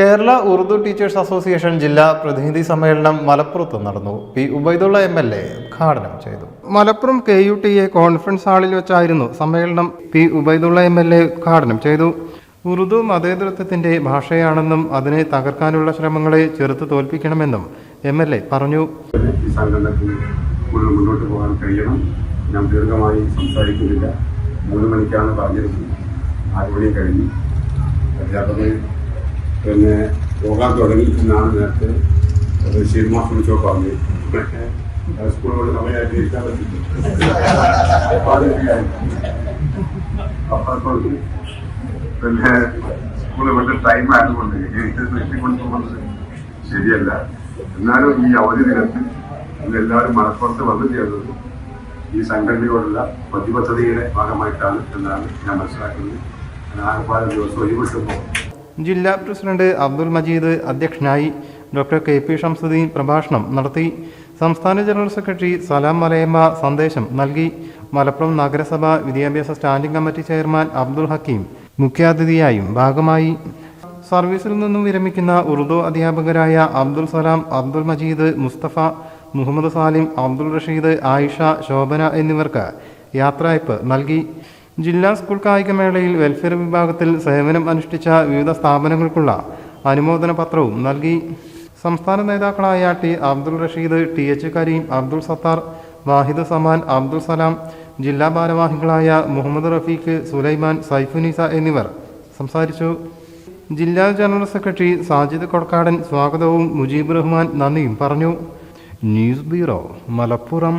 Kerala Urdu teachers association ജില്ലാ പ്രതിനിധി സമ്മേളനം മലപ്പുറത്ത് നടന്നു. P Ubaidulla M L A ഉദ്ഘാടനം ചെയ്തു. Malappuram K U T A conference ഹാളിൽ വെച്ചായിരുന്നു സമ്മേളനം P Ubaidulla M L A ഉദ്ഘാടനം ചെയ്തു. ഉറുദു മതേതരത്വത്തിന്റെ ഭാഷയാണെന്നും അതിനെ തകർക്കാനുള്ള ശ്രമങ്ങളെ ചെറുത്ത് തോൽപ്പിക്കണമെന്നും എം എൽ എ പറഞ്ഞു. മുന്നോട്ട് പോകാൻ കഴിയണം. ഞാൻ ദീർഘമായി സംസാരിക്കുന്നില്ല. മൂന്ന് മണിക്കാണ് പറഞ്ഞിരുന്നത് ആറ് മണി കഴിഞ്ഞു. അധ്യാപകർ പിന്നെ പോകാൻ തുടങ്ങി എന്നാണ് നേരത്തെ ഷീർമാ കുറിച്ചോ പറഞ്ഞു. സ്കൂളുകളുടെ സമയമായിട്ട് ഇരിക്കാൻ പറ്റില്ല. പിന്നെ സ്കൂളിൽ കൊണ്ട് ടൈം ആയതുകൊണ്ട് കൊണ്ടുപോകുന്നത് ശരിയല്ല. എന്നാലും ഈ അവധി ദിനത്തിൽ എല്ലാവരും മലപ്പുറത്ത് വന്നു ചേർന്നത് ഈ സംഘടനയോടുള്ള പ്രതിബദ്ധതയുടെ ഭാഗമായിട്ടാണ് എന്നാണ് ഞാൻ മനസ്സിലാക്കുന്നത്. ആകപ്പാട് ദിവസം ഒഴിവിട്ടുമ്പോൾ ജില്ലാ പ്രസിഡന്റ് അബ്ദുൽ മജീദ് അധ്യക്ഷനായി ഡോക്ടർ കെ പി ഷംസുദ്ദീൻ പ്രഭാഷണം നടത്തി. സംസ്ഥാന ജനറൽ സെക്രട്ടറി സലാം മലയമ്മ സന്ദേശം നൽകി. മലപ്പുറം നഗരസഭ വിദ്യാഭ്യാസ standing committee chairman Abdul Hakeem മുഖ്യാതിഥിയായും ഭാഗമായി. സർവീസിൽ നിന്നും വിരമിക്കുന്ന ഉറുദു അധ്യാപകരായ അബ്ദുൽ സലാം അബ്ദുൽ മജീദ് മുസ്തഫ മുഹമ്മദ് സാലിം അബ്ദുൾ റഷീദ് ആയിഷ ശോഭന എന്നിവർക്ക് യാത്രയപ്പ് നൽകി. ജില്ലാ സ്കൂൾ കായികമേളയിൽ വെൽഫെയർ വിഭാഗത്തിൽ സേവനം അനുഷ്ഠിച്ച വിവിധ സ്ഥാപനങ്ങൾക്കുള്ള അനുമോദന പത്രവും നൽകി. സംസ്ഥാന നേതാക്കളായ T Abdul Rasheed T H Kareem Abdul Sathar Wahid Saman Abdul Salam ജില്ലാ ഭാരവാഹികളായ മുഹമ്മദ് റഫീഖ് സുലൈമാൻ സൈഫുനിസ എന്നിവർ സംസാരിച്ചു. ജില്ലാ ജനറൽ സെക്രട്ടറി സാജിദ് കൊടക്കാടൻ സ്വാഗതവും മുജീബ് റഹ്മാൻ നന്ദിയും പറഞ്ഞു. News bureau Malappuram.